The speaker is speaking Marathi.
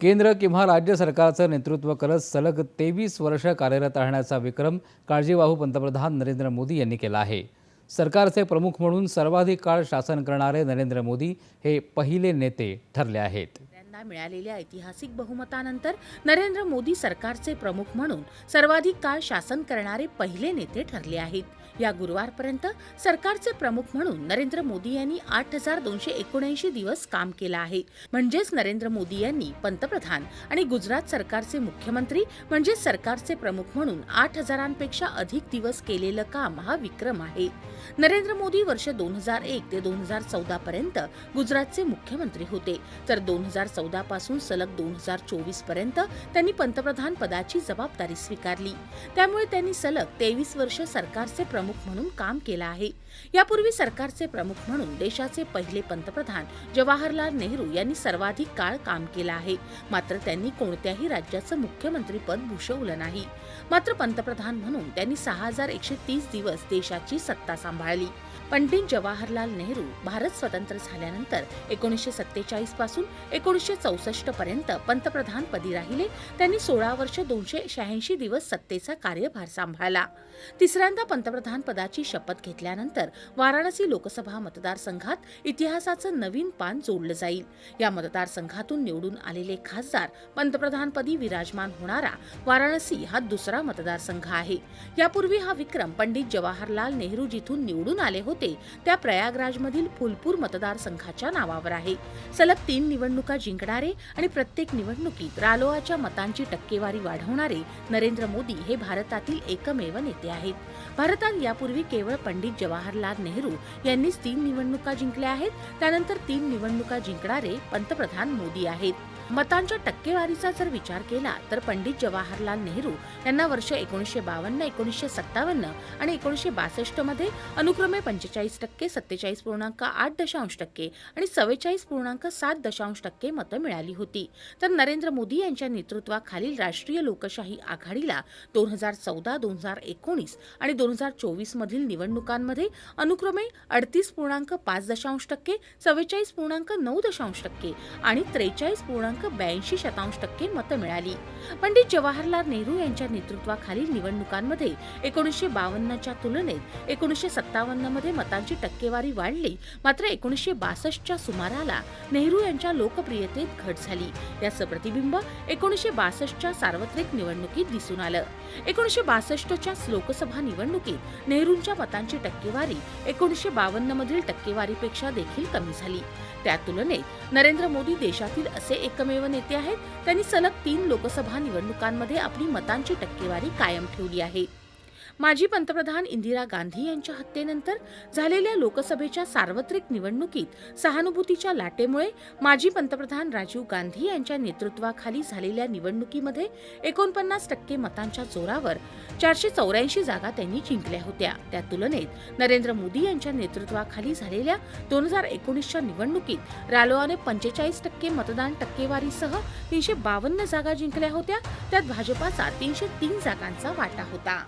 केंद्र किंवा राज्य सरकारचं नेतृत्व करत सलग तेवीस वर्ष कार्यरत राहण्याचा विक्रम काळजीवाहू पंतप्रधान नरेंद्र मोदी यांनी केला आहे. सरकारचे प्रमुख म्हणून सर्वाधिक काळ शासन करणारे नरेंद्र मोदी हे पहिले नेते ठरले आहेत. त्यांना मिळालेल्या ऐतिहासिक बहुमतानंतर नरेंद्र मोदी सरकारचे प्रमुख म्हणून सर्वाधिक काळ शासन करणारे पहिले नेते ठरले आहेत. या गुरुवारपर्यंत सरकारचे प्रमुख म्हणून नरेंद्र मोदी यांनी आठ हजार दोनशे एकोणऐंशी दिवस काम केलं आहे. म्हणजेच नरेंद्र मोदी यांनी पंतप्रधान आणि गुजरात सरकारचे मुख्यमंत्री म्हणजे सरकारचे प्रमुख म्हणून आठ हजारांपेक्षा अधिक दिवस केलेलं काम हा विक्रम आहे. नरेंद्र मोदी वर्ष दोन हजार एक ते दोन हजार चौदा पर्यंत गुजरातचे मुख्यमंत्री होते. तर दोन हजार चौदा पासून सलग दोन हजार चोवीसपर्यंत त्यांनी पंतप्रधान पदाची जबाबदारी स्वीकारली. त्यामुळे त्यांनी सलग तेवीस वर्ष सरकारचे प्रमुख म्हणून काम केलं आहे. यापूर्वी सरकारचे प्रमुख म्हणून देशाचे पहिले पंतप्रधान जवाहरलाल नेहरू यांनी सर्वाधिक काळ काम केलं आहे. मात्र त्यांनी कोणत्याही राज्याचं मुख्यमंत्री पद भूषवलं नाही. मात्र पंतप्रधान म्हणून त्यांनी सहा हजार एकशे तीस दिवस देशाची सत्ता सांभाळली. पंडित जवाहरलाल नेहरू भारत स्वतंत्र झाल्यानंतर एकोणीसशे सत्तेचाळीसपासून एकोणीसशे चौसष्ट पर्यंत पंतप्रधान पदी राहिले. त्यांनी सोळा वर्ष दोनशे शहाऐंशी दिवस सत्तेचा कार्यभार सांभाळला. तिसऱ्यांदा पंतप्रधान पदाची शपथ घेतल्यानंतर वाराणसी लोकसभा मतदारसंघात इतिहासाचं नवीन पान जोडलं जाईल. या मतदारसंघातून निवडून आलेले खासदार पंतप्रधानपदी विराजमान होणारा वाराणसी हा दुसरा मतदारसंघ आहे. यापूर्वी हा विक्रम पंडित जवाहरलाल नेहरू जिथून निवडून आले होते त्या प्रयागराजमधील फुलपूर मतदारसंघाच्या नावावर आहे. सलग तीन निवडणुका जिंकणारे आणि प्रत्येक निवडणुकीत रालोआच्या मतांची टक्केवारी वाढवणारे नरेंद्र मोदी हे भारतातील एकमेव नेते आहेत. भारतात यापूर्वी केवळ पंडित जवाहरलाल नेहरू यांनीच तीन निवडणुका जिंकल्या आहेत त्यानंतर तीन निवडणुका जिंकणारे पंतप्रधान मोदी आहेत. मतांच्या टक्केवारीचा जर विचार केला तर पंडित जवाहरलाल नेहरू यांना वर्ष एकोणीसशे बावन्न एकोणीसशे सत्तावन्न आणि एकोणीसशे बासष्टमध्ये अनुक्रमे पंचेचाळीस टक्के सत्तेचाळीस पूर्णांक आठ दशांश टक्के आणि चव्वेचाळीस पूर्णांक सात दशांश टक्के मतं मिळाली होती. तर नरेंद्र मोदी यांच्या नेतृत्वाखालील राष्ट्रीय लोकशाही आघाडीला दोन हजार चौदा दोन हजार एकोणीस आणि दोन हजार चोवीस मधील निवडणुकांमध्ये अनुक्रमे अडतीस पूर्णांक पाच दशांश टक्के चव्वेचाळीस पूर्णांक नऊ दशांश टक्के आणि त्रेचाळीस पूर्णांक पूर्णांक ब्याऐंशी शतांश टक्के मतं मिळाली. पंडित जवाहरलाल नेहरू यांच्या नेतृत्वाखालील निवडणुकांमध्ये एकोणीसशे बावन्नच्या तुलनेत एकोणीसशे सत्तावन्नमध्ये मतांची टक्केवारी वाढली. मात्र एकोणीसशे बासष्टच्या सुमाराला नेहरू यांच्या लोकप्रियतेत घट झाली. याचं प्रतिबिंब एकोणीसशे बासष्टच्या सार्वत्रिक निवडणुकीत दिसून आलं. एकोणीसशे बासष्टच्या लोकसभा निवडणुकीत नेहरूंच्या मतांची टक्केवारी एकोणीसशे बावन्न मधील टक्केवारीपेक्षा देखील कमी झाली. त्या तुलनेत नरेंद्र मोदी देशातील असे एकमेव एकमेव नेते आहेत. त्यांनी सलग तीन लोकसभा निवडणुकांमध्ये आपली मतांची टक्केवारी कायम ठेवली आहे. माजी पंतप्रधान इंदिरा गांधी यांच्या हत्येनंतर झालेल्या लोकसभेच्या सार्वत्रिक निवडणुकीत सहानुभूतीच्या लाटेमुळे माजी पंतप्रधान राजीव गांधी यांच्या नेतृत्वाखाली झालेल्या निवडणुकीमध्ये एकोणपन्नास टक्के मतांच्या जोरावर चारशे चौऱ्याऐंशी जागा त्यांनी जिंकल्या होत्या. त्या तुलनेत नरेंद्र मोदी यांच्या नेतृत्वाखाली झालेल्या दोन हजार एकोणीसच्या निवडणुकीत रालोआने पंचेचाळीस टक्के मतदान टक्केवारीसह तीनशे बावन्न जागा जिंकल्या होत्या. त्यात भाजपाचा तीनशे तीन जागांचा वाटा होता.